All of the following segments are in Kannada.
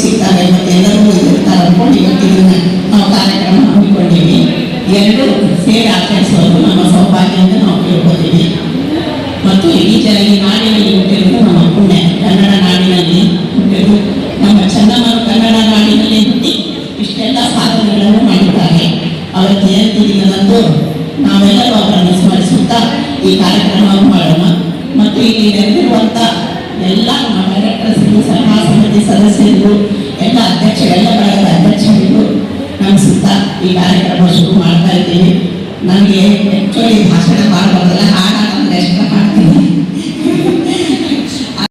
ಸಿಗ್ತಾರೆ ಮತ್ತೆ ಎಲ್ಲರೂ ಇರ್ತಾರೆ ಇವತ್ತಿನ ನಾವು ಕಾರ್ಯಕ್ರಮ ಹಮ್ಮಿಕೊಂಡಿವಿ ಎರಡು ಸೇರಿ ಆಚರಿಸೋದು ನಮ್ಮ ಸೌಭಾಗ್ಯ ನಾವು ಕೇಳ್ಕೊತೀವಿ ಮತ್ತು ಈ ಜನ ಈ ನಾಡಿನಲ್ಲಿ ಹುಟ್ಟಿರೋದು ನಮ್ಮ ಪುಣ್ಯ ಕನ್ನಡ ನಾಡಿನಲ್ಲಿ ಹುಟ್ಟಿದ್ದು ನಮ್ಮ ಚಂದಮಾರು ಕನ್ನಡ ನಾಡಿನಲ್ಲಿ ಹುಟ್ಟಿ ಇಷ್ಟೆಲ್ಲ ಸಾಧನೆಗಳನ್ನು ಮಾಡಿದ್ದಾರೆ ಅವರ ಜಯಂತಿ ದಿನದಂದು ನಾವೆಲ್ಲರೂ ಅವರನ್ನು ಸ್ಮರಿಸುತ್ತಾ ಈ ಕಾರ್ಯಕ್ರಮವನ್ನು ಮಾಡೋಣ. ಮತ್ತು ಇಲ್ಲಿ ನೆರೆದಿರುವಂಥ ಎಲ್ಲ ನಮ್ಮ ಸದಸ್ಯರು ಸಲಹಾ ಸಮಿತಿ ಸದಸ್ಯರು ಎಲ್ಲ ಅಧ್ಯಕ್ಷರೆಲ್ಲ ಬಳಗದ ಅಧ್ಯಕ್ಷರಿಗೂ ನಾನು ಸುತ್ತ ಈ ಕಾರ್ಯಕ್ರಮ ಶುರು ಮಾಡ್ತಾ ಇದ್ದೀನಿ ನನಗೆ ಆ್ಯಕ್ಚುಲಿ ಭಾಷಣ ಮಾಡಬಾರ್ದಲ್ಲ ಹಾಡ ನಮ್ಗೆ ಇಷ್ಟ ಮಾಡ್ತೀನಿ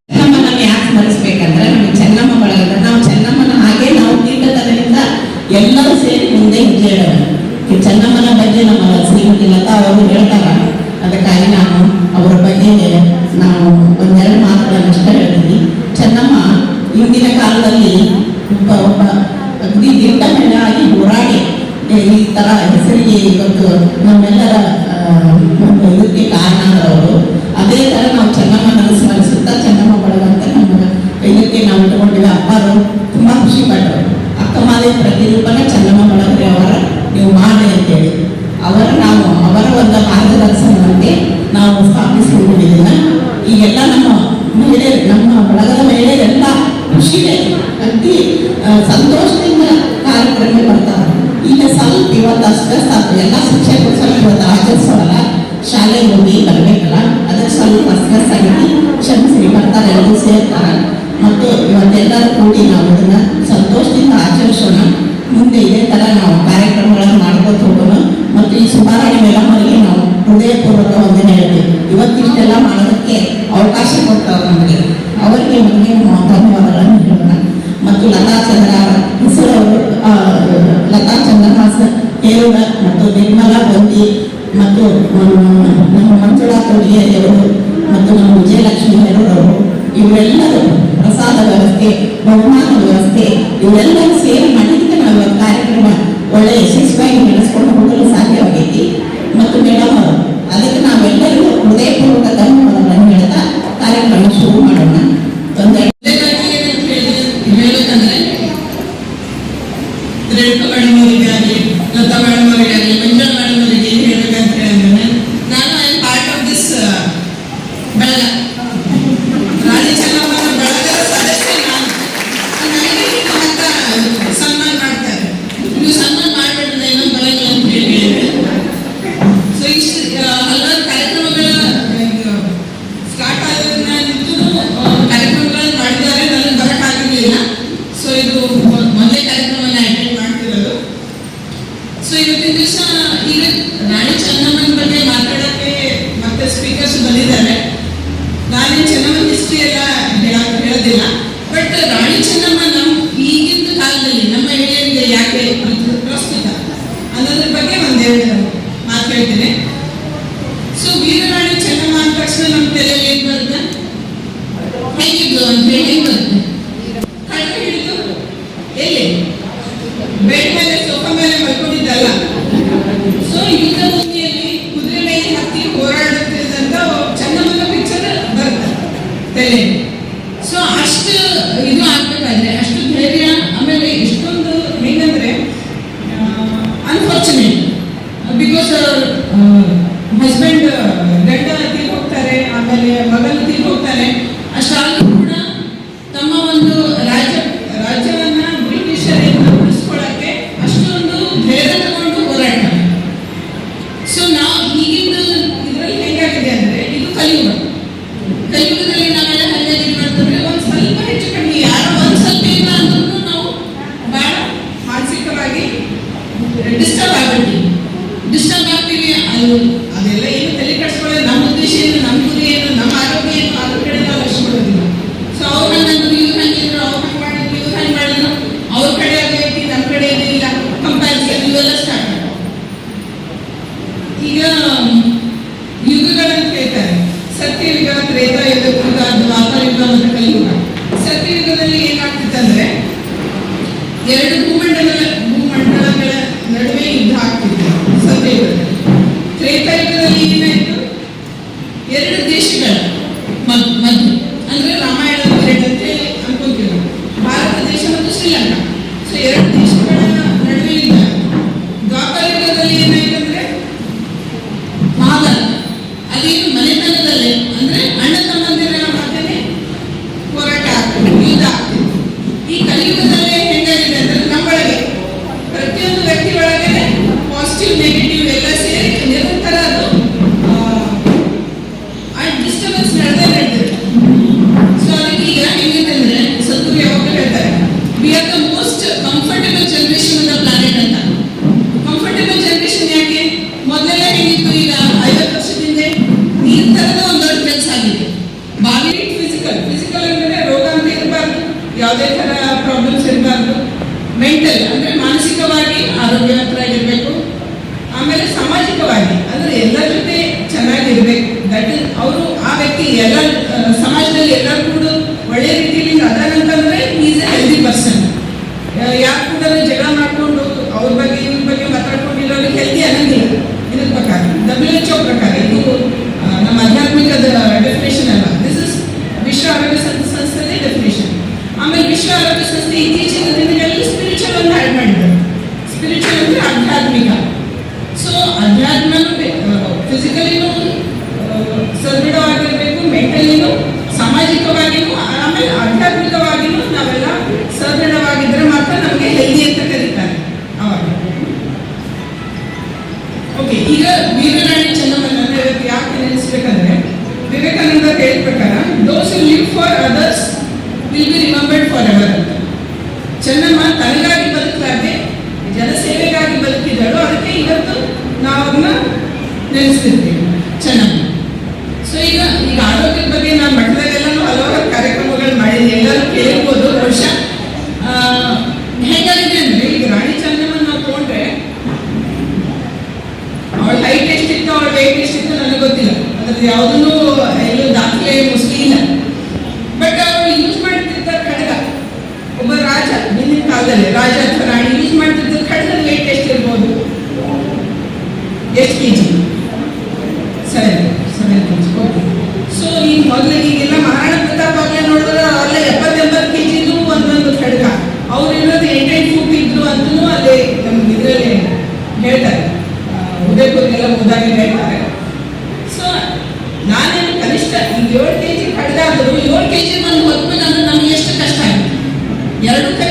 ಚೆನ್ನಮ್ಮನ ಯಾಕೆ ಸ್ಮರಿಸ್ಬೇಕಂದ್ರೆ ನಮಗೆ ಚೆನ್ನಮ್ಮ ಬಳಗದ ನಾವು ಚೆನ್ನಮ್ಮನ ಹಾಗೆ ನಾವು ಕೀಟದಲ್ಲಿಂದ ಎಲ್ಲರೂ ಸೇರಿ ಮುಂದೆ ಹೆಜ್ಜೆ ಇಡೋಣ ಚೆನ್ನಮ್ಮನ ಬಗ್ಗೆ ನಮ್ಮ ಶ್ರೀಮತಿ ಲತಾ ಅವರು ಹೇಳ್ತಾರ ಅದಕ್ಕಾಗಿ ನಾನು ಅವರ ಬಗ್ಗೆ ನಾವು ಒಂದೆರಡು ಮಾತುಗಳನ್ನು ಅಷ್ಟೇ ಹಿಂದಿನ ಕಾಲದಲ್ಲಿ ಒಬ್ಬ ಒಬ್ಬ ಅಗ್ನಿ ದಿಟ್ಟ ಹೆಣ್ಣಾಗಿ ಹೋರಾಡಿ ಈ ತರ ಹೆಸರಿಗೆ ಇವತ್ತು ನಮ್ಮೆಲ್ಲರ ಇದಕ್ಕೆ ಕಾರಣ ಅವರು ಸಂತೋಷದಿಂದ ಕಾರ್ಯಕ್ರಮ ಬರ್ತಾರೆ. ಈಗ ಸ್ವಲ್ಪ ಇವತ್ತು ಅಷ್ಟೇ ಸಾಕು ಎಲ್ಲ ಶಿಕ್ಷಕರು ಸ್ವಲ್ಪ ಇವತ್ತು ಆಚರಿಸೋಲ್ಲ ಶಾಲೆಗೆ ಹೋಗಿ ಬರಬೇಕಲ್ಲ. ಅದಕ್ಕೆ ಸ್ವಲ್ಪ ಅಸ್ವಸ್ಥ ಆಗಿ ಕ್ಷಮಿಸಿ ಬರ್ತಾರೆ, ಎಲ್ಲರೂ ಸೇರ್ತಾರೆ. ಮತ್ತು ಇವತ್ತೆಲ್ಲರೂ ಕೂಡಿ ನಾವು ಅದನ್ನ ನಮ್ಮ ಮಂಜುಳಾತರು ಹಿರಿಯರು ಮತ್ತು ನಮ್ಮ ವಿಜಯಲಕ್ಷ್ಮಿ ಹೆರೂರವರು ಇವೆಲ್ಲರೂ ಪ್ರಸಾದ ವ್ಯವಸ್ಥೆ ಬಹುಮಾನ ವ್ಯವಸ್ಥೆ ಇವೆಲ್ಲವೂ ಅವ್ರ ಕಡೆ ಆಗಬೇಕು ಮಾಡ್ಕೊಂಡು ಅವ್ರ ಓಕೆ ಈಗ ವೀರರಾಣಿ ಚೆನ್ನಮ್ಮನ ಇವತ್ತು ಯಾಕೆ ನೆನೆಸ್ಬೇಕಂದ್ರೆ ವಿವೇಕಾನಂದ ಪ್ರಕಾರ those you live for others will be remembered for ever ಅಂತ ಚೆನ್ನಮ್ಮ ತನಗಾಗಿ ಬದುಕಲಾದೆ ಜನಸೇವೆಗಾಗಿ ಬದುಕಿದಳು ಅದಕ್ಕೆ ಇವತ್ತು ನಾವು ಅವ್ರನ್ನ ನೆನೆಸ್ತಿರ್ತೀವಿ. ಚೆನ್ನಮ್ಮ. ಸೊ ಈಗ ಈಗ ಆರೋಗ್ಯದ ಬಗ್ಗೆ ನಾನು ಮಠದಲ್ಲೆಲ್ಲ ಹಲವಾರು ಕಾರ್ಯಕ್ರಮಗಳು ಮಾಡಿದ್ದೀನಿ ಎಲ್ಲರೂ ಕೇಳ್ಬೋದು ಬಹುಶಃ ಆ, ಹೇಗಾಗಿದೆ ಅಂದ್ರೆ ಈಗ ರಾಣಿ ಚೆನ್ನಮ್ಮ ನಾವು ತಗೊಂಡ್ರೆ ಅವಳ ಹೈಟ್ ಎಷ್ಟಿತ್ತು ಅವಳ ವೇಟ್ ಎಷ್ಟಿತ್ತು ನನಗೆ ಗೊತ್ತಿಲ್ಲ ಯಾವುದನ್ನು ಎಲ್ಲೂ ದಾಖಲೆ ಮುಸ್ಲಿ ಇಲ್ಲ. ಬಟ್ ಅವರು ಯೂಸ್ ಮಾಡ್ತಿದ್ದ ಖಡ್ಗ. ಒಬ್ಬ ರಾಜ ಹಿಂದಿನ ಕಾಲದಲ್ಲಿ ರಾಜ ಅಥವಾ ರಾಣಿ ಯೂಸ್ ಮಾಡ್ತಿದ್ದ ಖಡ್ಗದ ವೇಟ್ ಎಷ್ಟಿರ್ಬೋದು ಎಷ್ಟು K G seven seven K G okay so ಈಗ ಮೊದಲು ಈಗೆಲ್ಲ ಮಹಾರಾಣ ಪ್ರತಾಪ್ ಆಗಲೇ ನೋಡಿದ್ರೆ ಅಲ್ಲೇ ಎಪ್ಪತ್ತೆಂಬತ್ತು ಕೆ ಜಿದು ಒಂದೊಂದು ಖಡ್ಗ. ಅವ್ರು ಇರೋದು ಎಂಟೆಂಟು ಫೂಟ್ ಇದ್ರು ಅಂತಲೂ ಅಲ್ಲಿ ನಮ್ಗೆ ಇದರಲ್ಲಿ ಹೇಳ್ತಾರೆ. ಆ, ಉದಯಪುರಕ್ಕೆಲ್ಲ ಹೋದಾಗ ಹೇಳ್ತಾರೆ ಸೊ ನಾನೇನು ಕನಿಷ್ಠ ಈಗ ಏಳು ಕೆ ಜಿ ಖಡ್ಗ ಆದರೂ ಏಳು ಕೆ ಅಂದ್ರೆ ಒಂದು ನಮ್ಗೆ ಎಷ್ಟು ಕಷ್ಟ ಆಗುತ್ತೆ ಎರಡು ಕೈ